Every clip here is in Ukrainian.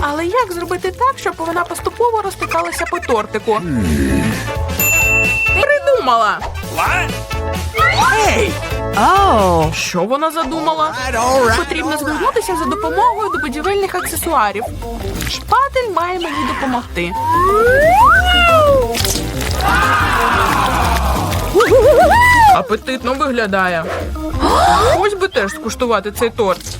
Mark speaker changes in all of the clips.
Speaker 1: Але як зробити так, щоб вона поступово розтикалася по тортику? Придумала.
Speaker 2: Oh.
Speaker 1: Що вона задумала? Потрібно звернутися за допомогою до будівельних аксесуарів. Шпатель має мені допомогти. Апетитно виглядає. Ось би теж скуштувати цей торт.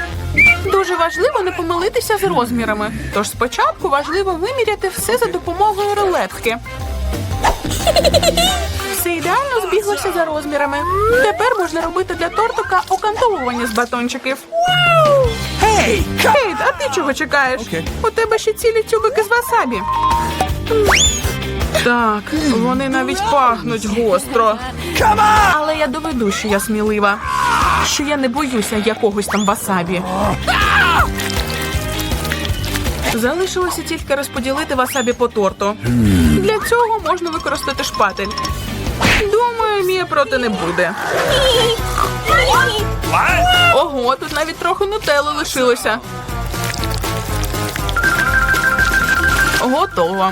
Speaker 1: Дуже важливо не помилитися з розмірами. Тож спочатку важливо виміряти все за допомогою рулетки. Все ідеально збіглося за розмірами. Тепер можна робити для тортика окантовування з батончиків.
Speaker 2: Hey,
Speaker 1: Кейт, а ти чого чекаєш?
Speaker 2: Окей.
Speaker 1: У тебе ще цілі тюбики з васабі. Так, вони навіть пахнуть гостро. Але я доведу, що я смілива. Що я не боюся якогось там васабі. Залишилося тільки розподілити васабі по торту. Для цього можна використати шпатель. Думаю, Мія проти не буде. Ого, тут навіть трохи нутелли лишилося. Готово.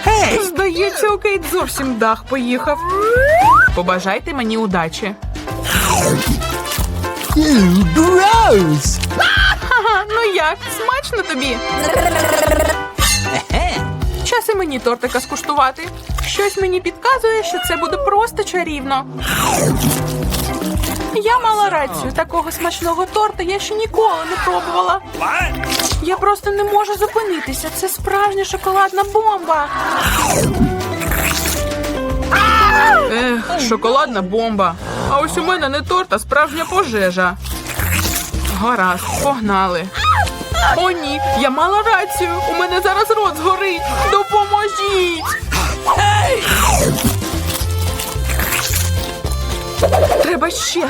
Speaker 2: Hey!
Speaker 1: Здається, у Кейт зовсім дах поїхав. Побажайте мені удачі.
Speaker 2: Gross!
Speaker 1: Ну як, смачно тобі? Час і мені тортика скуштувати. Щось мені підказує, що це буде просто чарівно. Я мала рацію, такого смачного торта я ще ніколи не пробувала.
Speaker 2: What?
Speaker 1: Я просто не можу зупинитися. Це справжня шоколадна бомба. Ех, шоколадна бомба. А ось у мене не торт, а справжня пожежа. Гаразд, погнали. О, ні, я мала рацію. У мене зараз рот згорить. Допоможіть. Треба ще.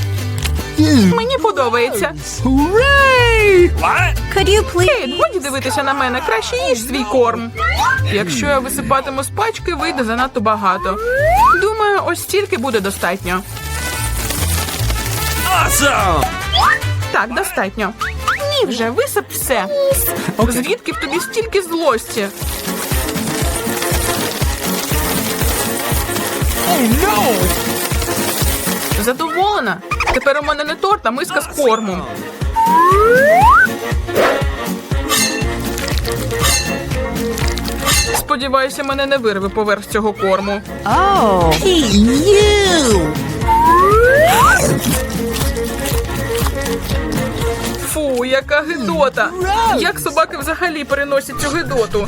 Speaker 1: Мені подобається.
Speaker 2: Hooray!
Speaker 3: Could you please?
Speaker 1: Кейт, годі дивитися на мене, краще їж свій корм. Якщо я висипатиму з пачки, вийде занадто багато. Думаю, ось стільки буде достатньо.
Speaker 2: Awesome!
Speaker 1: Так, достатньо. Ні, вже висип все. Звідки в тобі стільки злості?
Speaker 2: Oh no!
Speaker 1: Задоволена? Тепер у мене не торт, а миска з кормом. Сподіваюся, мене не вирве поверх цього корму. Фу, яка гидота! Як собаки взагалі переносять цю гидоту?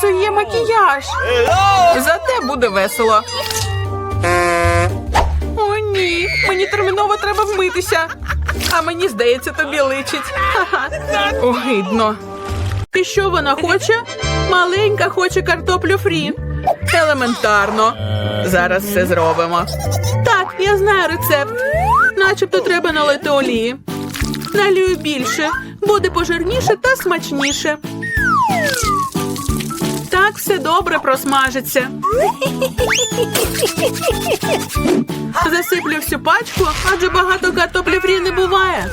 Speaker 1: Це зіпсує макіяж. Зате буде весело. О, ні. Мені терміново треба вмитися. А мені здається, тобі личить. Огидно. І що вона хоче? Маленька хоче картоплю фрі. Елементарно. Зараз все зробимо. Так, я знаю рецепт. Начебто треба налити олії. Налію більше, буде пожирніше та смачніше. Так все добре просмажиться. Засиплю всю пачку, адже багато картоплі фрі не буває.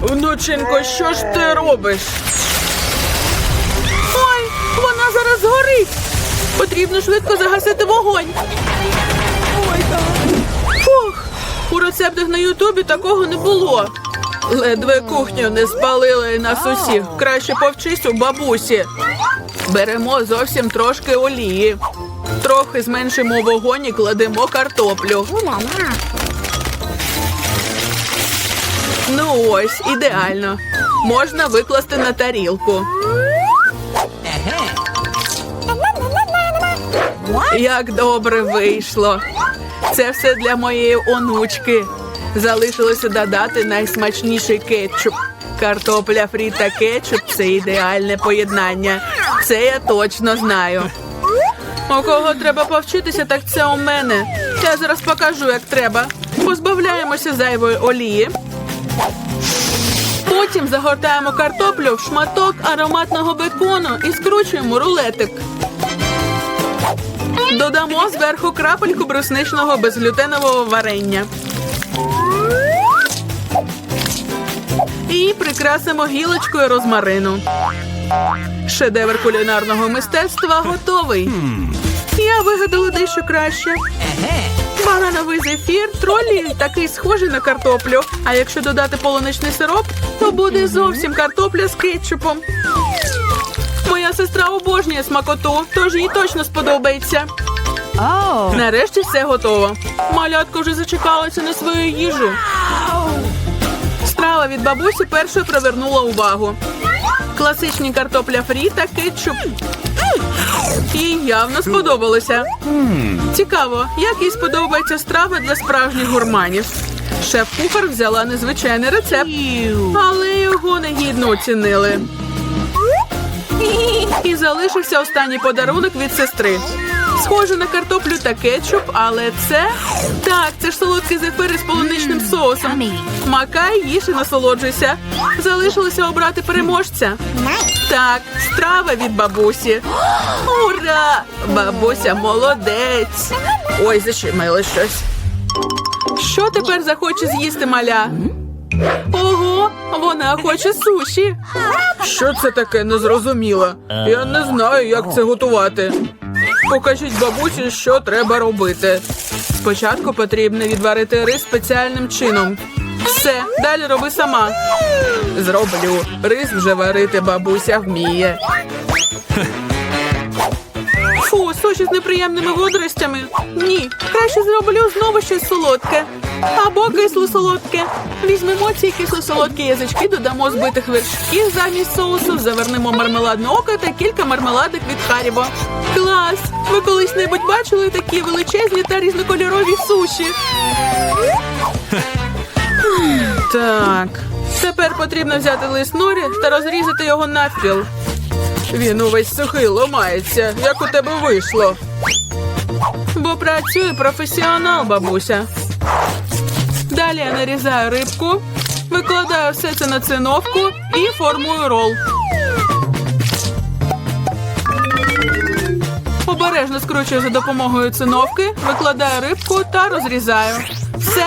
Speaker 1: Внученько, що ж ти робиш? Ой, вона зараз горить. Потрібно швидко загасити вогонь. Фух, у рецептах на Ютубі такого не було. Ледве кухню не спалили нас усіх. Краще повчись у бабусі. Беремо зовсім трошки олії. Трохи зменшимо вогонь і кладемо картоплю. Ну ось, ідеально. Можна викласти на тарілку. Як добре вийшло. Це все для моєї онучки. Залишилося додати найсмачніший кетчуп. Картопля фрі та кетчуп це ідеальне поєднання. Це я точно знаю. У кого треба повчитися, так це у мене. Я зараз покажу, як треба. Позбавляємося зайвої олії. Потім загортаємо картоплю в шматок ароматного бекону і скручуємо рулетик. Додамо зверху крапельку брусничного безглютенового варення. І прикрасимо гілочкою розмарину. Шедевр кулінарного мистецтва готовий. Я вигадала дещо краще. Банановий зефір, тролі такий схожий на картоплю. А якщо додати полуничний сироп, то буде зовсім картопля з кетчупом. Моя сестра обожнює смакоту, тож їй точно сподобається.
Speaker 3: Oh.
Speaker 1: Нарешті все готово. Малятка вже зачекалася на свою їжу. Страва від бабусі першою привернула увагу. Класичні картопля фрі та кетчуп. Їй явно сподобалося. Цікаво, як їй сподобається страва для справжніх гурманів. Шеф-кухар взяла незвичайний рецепт, але його негідно оцінили. І залишився останній подарунок від сестри. Схоже на картоплю та кетчуп, але це так, це ж солодкий зефир із полуничним соусом. Макай, їж і насолоджуйся. Залишилося обрати переможця. Так, страва від бабусі. Ура! Бабуся молодець. Ой, защемило щось. Що тепер захоче з'їсти маля? Ого, вона хоче суші. Що це таке незрозуміло? Я не знаю, як це готувати. Покажіть бабусі, що треба робити. Спочатку потрібно відварити рис спеціальним чином. Все, далі роби сама. Зроблю. Рис вже варити бабуся вміє. Фу, з неприємними водоростями. Ні, краще зроблю знову щось солодке. Або кисло-солодке. Візьмемо ці кисло-солодкі язички, додамо збитих вершків замість соусу, завернемо мармеладне око та кілька мармеладок від Харібо. Клас! Ви колись-небудь бачили такі величезні та різнокольорові суші? Так, тепер потрібно взяти лист норі та розрізати його навпіл. Він увесь сухий ломається, як у тебе вийшло. Бо працює професіонал, бабуся. Далі я нарізаю рибку, викладаю все це на циновку і формую рол. Обережно скручую за допомогою циновки, викладаю рибку та розрізаю. Все.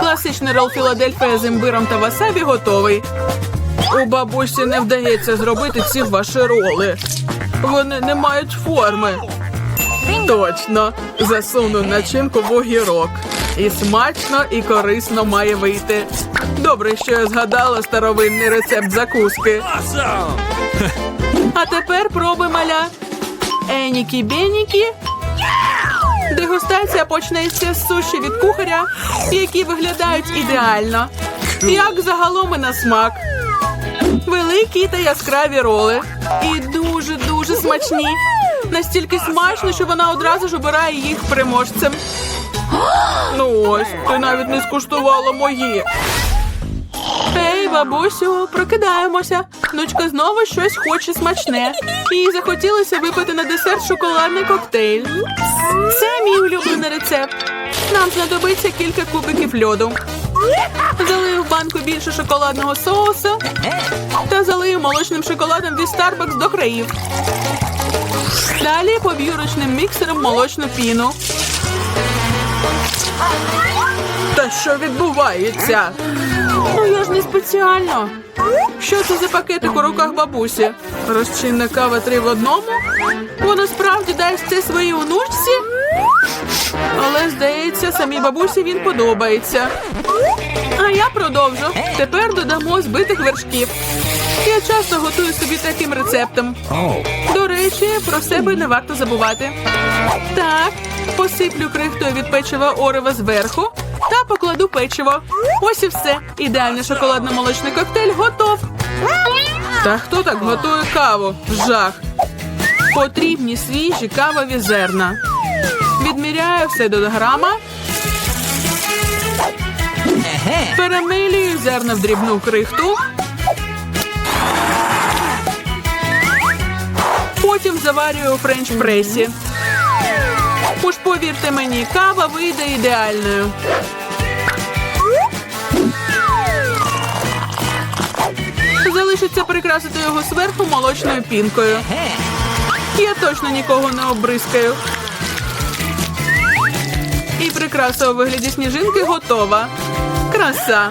Speaker 1: Класичний рол Філадельфія з імбиром та васабі готовий. У бабусі не вдається зробити ці ваші роли. Вони не мають форми. Точно, засуну начинку в огірок. І смачно, і корисно має вийти. Добре, що я згадала старовинний рецепт закуски. А тепер проби маля. Енікі бенікі. Дегустація почнеться з суші від кухаря, які виглядають ідеально. Як загалом і на смак. Великі та яскраві роли. І дуже-дуже смачні. Настільки смачно, що вона одразу ж обирає їх переможцем. Ну ось, ти навіть не скуштувала мої. Ей, бабусю, прокидаємося. Дочка знову щось хоче смачне. Їй захотілося випити на десерт шоколадний коктейль. Це мій улюблений рецепт. Нам знадобиться кілька кубиків льоду. Залию в банку більше шоколадного соусу та залию молочним шоколадом від Starbucks до країв. Далі поб'ю ручним міксером молочну піну. Та що відбувається? Ну я ж не спеціально. Що це за пакетик у руках бабусі? Розчинна кава три в одному? Воно справді дасть це своїй онучці? Але, здається, самій бабусі він подобається. А я продовжу. Тепер додамо збитих вершків. Я часто готую собі таким рецептом. До речі, про себе не варто забувати. Так, посиплю крихтою від печива Орева зверху та покладу печиво. Ось і все. Ідеальний шоколадно-молочний коктейль готов. Та хто так готує каву? Жах. Потрібні свіжі кавові зерна. Відміряю все до грама. Перемилюю зерна в дрібну крихту. Потім заварюю у френч-пресі. Уж повірте мені, кава вийде ідеальною. Залишиться прикрасити його зверху молочною пінкою. Я точно нікого не обризкаю. І прикраса у вигляді сніжинки готова. Краса.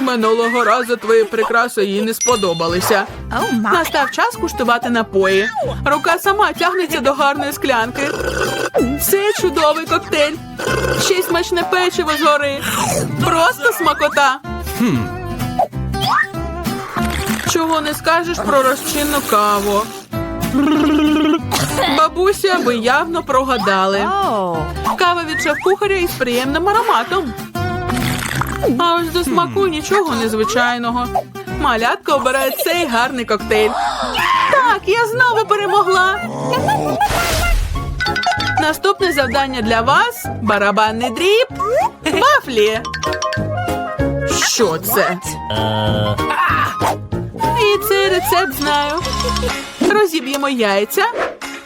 Speaker 1: Минулого разу твої прикраси їй не сподобалися.
Speaker 3: Oh.
Speaker 1: Настав час куштувати напої. Рука сама тягнеться до гарної склянки. Це чудовий коктейль. Ще й смачне печиво згори. Просто смакота. Чого не скажеш про розчинну каву? Бабуся, ви явно прогадали. Кава від шеф-кухаря із приємним ароматом. А ось до смаку нічого незвичайного. Малятка обирає цей гарний коктейль. Так, я знову перемогла. Наступне завдання для вас барабанний дріб. Вафлі. Що це? І цей рецепт знаю. Розіб'ємо яйця,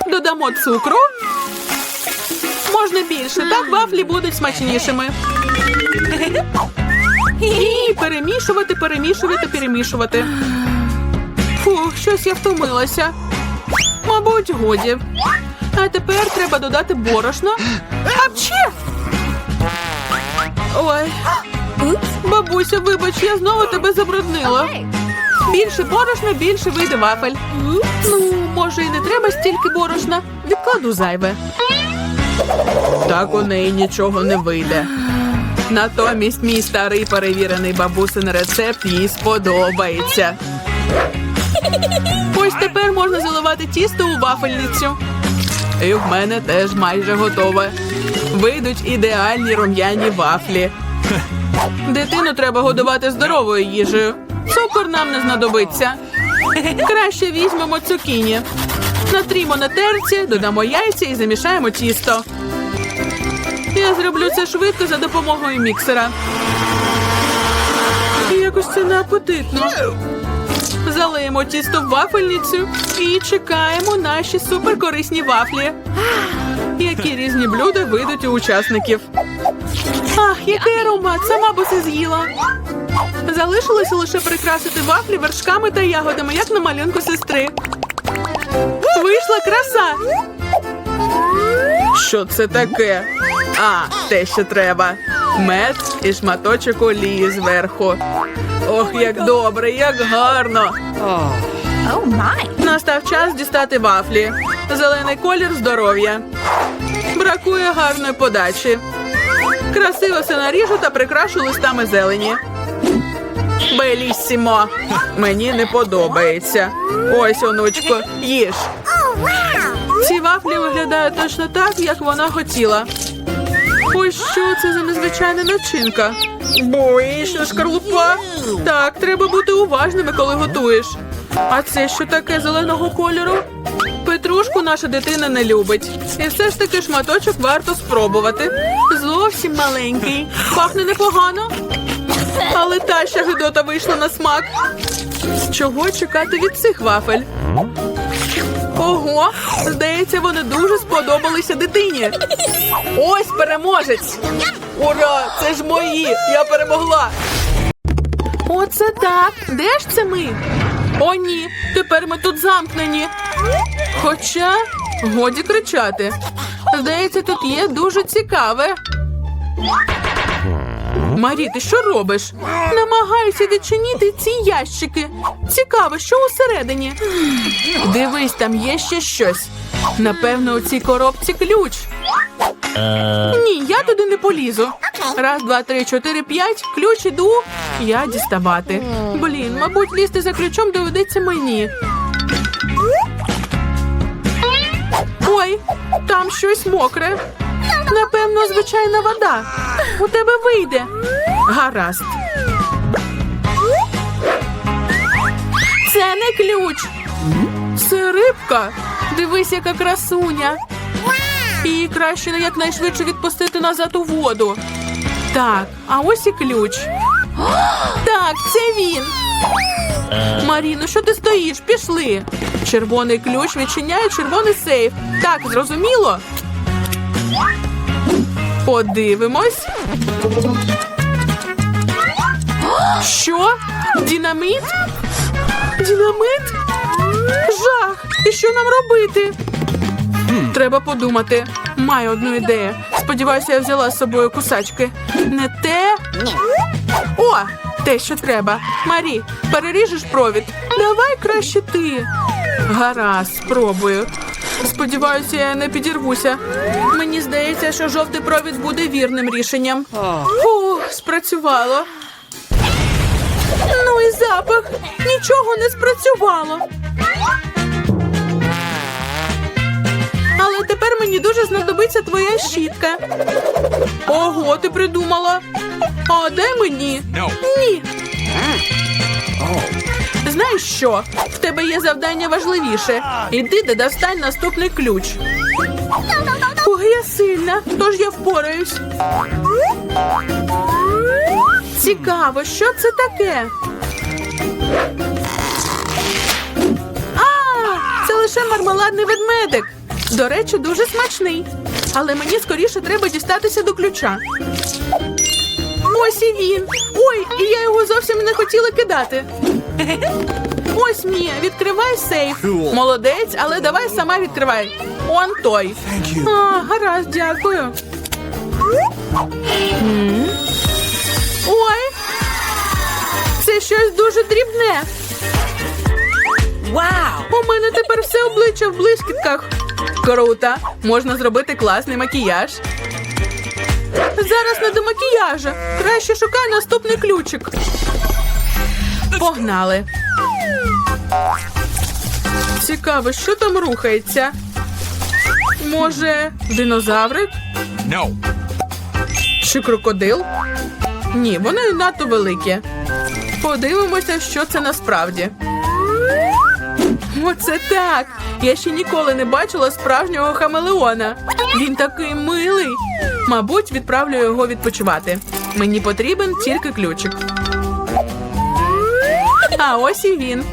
Speaker 1: додамо цукру. Можна більше, так вафлі будуть смачнішими. І перемішувати, перемішувати, перемішувати. Фух, щось я втомилася. Мабуть, годі. А тепер треба додати борошно. Апче! Ой. Бабуся, вибач, я знову тебе забруднила. Більше борошна, більше вийде вафель. Ну, може, і не треба стільки борошна. Відкладу зайве. Так у неї нічого не вийде. Натомість мій старий перевірений бабусин рецепт їй сподобається. Ось тепер можна заливати тісто у вафельницю. І в мене теж майже готове. Вийдуть ідеальні рум'яні вафлі. Дитину треба годувати здоровою їжею. Цукор нам не знадобиться. Краще візьмемо цукіні. Натрімо на терці, додамо яйця і замішаємо тісто. Я зроблю це швидко за допомогою міксера. Якось це неапетитно. Залиємо тісто в вафельницю і чекаємо наші суперкорисні вафлі. Які різні блюда вийдуть у учасників. Ах, який аромат! Сама б усе з'їла. Залишилося лише прикрасити вафлі вершками та ягодами, як на малюнку сестри. Вийшла краса. Що це таке? А, те, що треба. Мед і шматочок олії зверху. Ох, як добре, як гарно.
Speaker 3: Oh my.
Speaker 1: Настав час дістати вафлі. Зелений колір здоров'я. Бракує гарної подачі. Красиво все наріжу та прикрашу листами зелені. Беліссімо. Мені не подобається. Ось, онучко, їж. Ці вафлі виглядають точно так, як вона хотіла. Ось що це за незвичайна начинка. Боїшся шкарлупа. Так, треба бути уважними, коли готуєш. А це що таке зеленого кольору? Петрушку наша дитина не любить. І все ж таки шматочок варто спробувати. Зовсім маленький. Пахне непогано. Але та ще гидота вийшла на смак. Чого чекати від цих вафель? Ого, здається, вони дуже сподобалися дитині. Ось переможець. Ура! Це ж мої! Я перемогла. Оце так. Де ж це ми? О, ні, тепер ми тут замкнені. Хоча годі кричати. Здається, тут є дуже цікаве. Марі, ти що робиш? Намагаюся відчинити ці ящики. Цікаво, що усередині. Дивись, там є ще щось. Напевно, у цій коробці ключ. Ні, я туди не полізу. Раз, два, три, чотири, п'ять. Ключ іду. Я діставати. Блін, мабуть, лізти за ключом доведеться мені. Ой, там щось мокре. Напевно, звичайна вода. У тебе вийде. Гаразд. Це не ключ. Це рибка. Дивись, яка красуня. Її краще якнайшвидше відпустити назад у воду. Так, а ось і ключ. Так, це він. Маріно, що ти стоїш? Пішли. Червоний ключ відчиняє червоний сейф. Так, зрозуміло? Подивимось. Що? Динаміт? Динамит? Жах! І що нам робити? Треба подумати. Маю одну ідею. Сподіваюся, я взяла з собою кусачки. Не те. О, Те, що треба. Марі, переріжеш провід. Давай краще ти. Гаразд, спробую. Сподіваюся, я не підірвуся. Мені здається, що жовтий провід буде вірним рішенням. Фух, спрацювало. Ну і запах. Нічого не спрацювало. Але тепер мені дуже знадобиться твоя щітка. Ого, ти придумала. А де мені?
Speaker 2: No.
Speaker 1: Ні. Знаєш що? В тебе є завдання важливіше. Іди де достань наступний ключ. Ой, я сильна, тож я впораюсь. Цікаво, що це таке? А, це лише мармеладний ведмедик. До речі, дуже смачний. Але мені скоріше треба дістатися до ключа. Ось і він. Ой, і я його зовсім не хотіла кидати. Ось Мія, відкривай сейф. Молодець, але давай сама відкривай. Он той. А, гаразд, дякую. Ой. Це щось дуже дрібне.
Speaker 3: Wow.
Speaker 1: У мене тепер все обличчя в блискітках. Круто. Можна зробити класний макіяж. Зараз не до макіяжа. Краще шукай наступний ключик. Погнали. Цікаво, що там рухається. Може, динозаврик
Speaker 2: No.
Speaker 1: чи крокодил? Ні, вони надто великі. Подивимося, що це насправді. Оце так. Я ще ніколи не бачила справжнього хамелеона. Він такий милий. Мабуть, відправлю його відпочивати. Мені потрібен тільки ключик. А ось і він.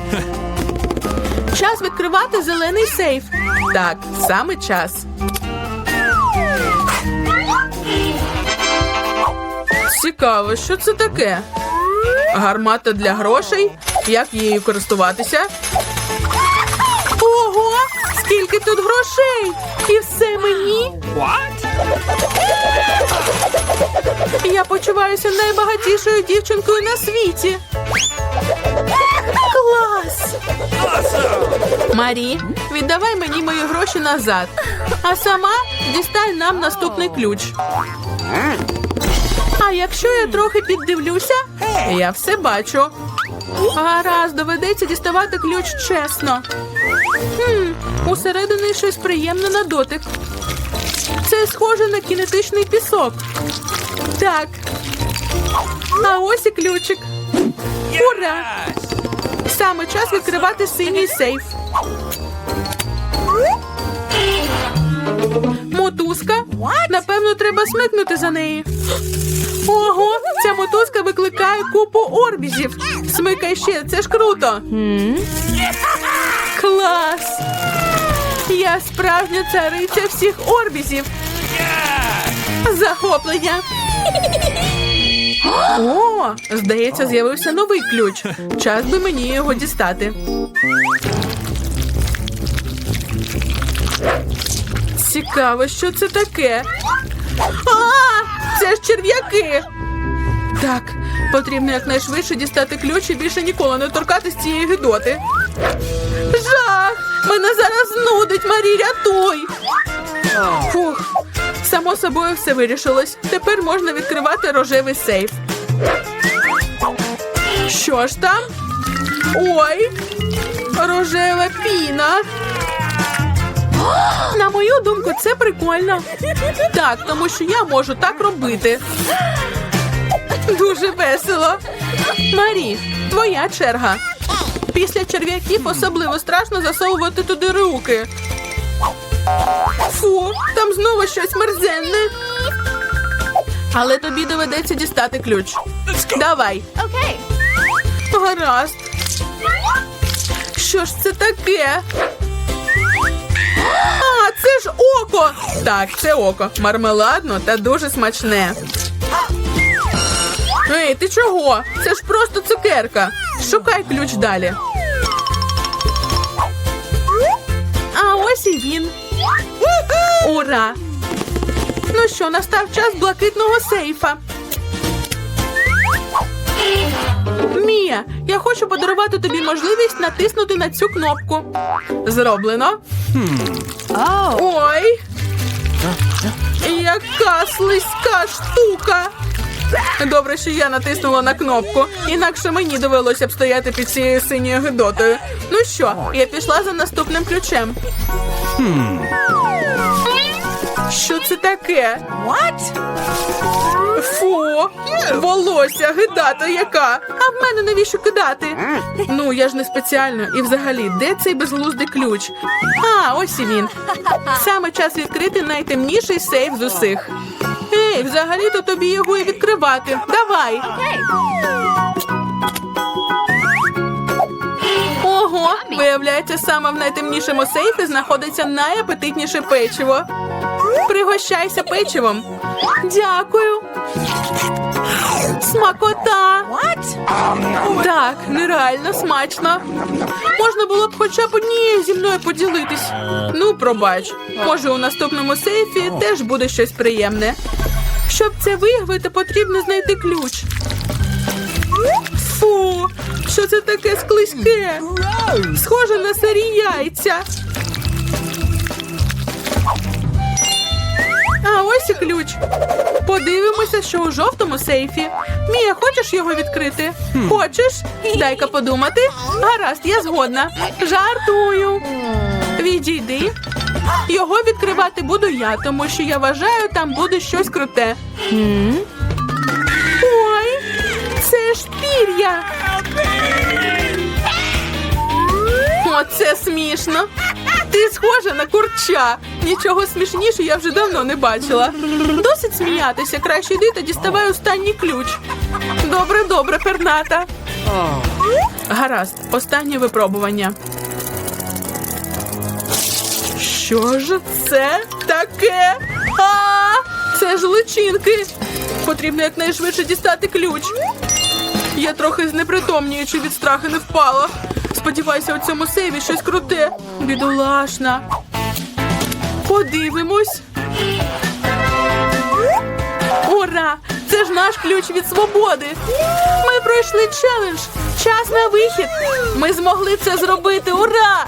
Speaker 1: Час відкривати зелений сейф. Так, саме час. Цікаво, що це таке? Гармата для грошей? Як її користуватися? Ого! Скільки тут грошей! І все мені!
Speaker 2: What?
Speaker 1: Я почуваюся найбагатішою дівчинкою на світі. Марі, віддавай мені мої гроші назад. А сама дістань нам наступний ключ. А якщо я трохи піддивлюся, я все бачу. Гаразд, доведеться діставати ключ чесно. Хм, усередині щось приємне на дотик. Це схоже на кінетичний пісок. Так. А ось і ключик. Ура! Саме час відкривати синій сейф. Мотузка? Напевно, треба смикнути за неї. Ого, ця мотузка викликає купу орбізів. Смикай ще, це ж круто. Клас! Я справжня цариця всіх орбізів. Захоплення. О, здається, з'явився новий ключ. Час би мені його дістати. Цікаво, що це таке. А, це ж черв'яки. Так, потрібно якнайшвидше дістати ключ і більше ніколи не торкатись цієї гидоти. Жах! Мене зараз нудить, Марі, рятуй! Фух, само собою все вирішилось. Тепер можна відкривати рожевий сейф. Що ж там? Ой, рожева піна. На мою думку, це прикольно. Так, тому що я можу так робити. Дуже весело. Марі, твоя черга. Після черв'яків особливо страшно засовувати туди руки. Фу, там знову щось мерзенне. Але тобі доведеться дістати ключ. Давай. Гаразд. Що ж це таке? Це ж око. Так, це око. Мармеладно та дуже смачне. Ей, ти чого? Це ж просто цукерка. Шукай ключ далі. А ось і він. Ура! Ну що, настав час блакитного сейфа. Мія, я хочу подарувати тобі можливість натиснути на цю кнопку. Зроблено. Ой. Яка слизька штука. Добре, що я натиснула на кнопку, інакше мені довелося б стояти під цією синьою гидотою. Ну що, я пішла за наступним ключем. Що це таке?
Speaker 3: What?
Speaker 1: Фу, волосся, гидата яка. А в мене навіщо кидати? Ну, я ж не спеціально. І взагалі, де цей безглуздий ключ? А, ось і він. Саме час відкрити найтемніший сейф з усіх. Ей, взагалі-то тобі його і відкривати. Давай. Ого, виявляється, саме в найтемнішому сейфі знаходиться найапетитніше печиво. Пригощайся печивом. Дякую. Смакота. Так, нереально смачно. Можна було б хоча б однією зі мною поділитись. Ну, пробач. Може, у наступному сейфі теж буде щось приємне. Щоб це виявити, потрібно знайти ключ. Що це таке склизьке? Схоже на сирі яйця. А ось і ключ. Подивимося, що у жовтому сейфі. Мія, хочеш його відкрити? Хочеш? Дай-ка подумати. Гаразд, я згодна. Жартую. Відійди. Його відкривати буду я, тому що я вважаю, там буде щось круте. Ой, це ж пір'я. Оце смішно. Ти схожа на курча. Нічого смішніше я вже давно не бачила. Досить сміятися. Краще йди та діставай останній ключ. Добре, добре, перната. Гаразд, останнє випробування. Що ж це таке? А, це ж личинки. Потрібно якнайшвидше дістати ключ. Я трохи знепритомнюючи від страху не впала. Сподіваюся, у цьому сейві щось круте. Бідолашна. Подивимось. Ура! Це ж наш ключ від свободи. Ми пройшли челендж. Час на вихід. Ми змогли це зробити. Ура!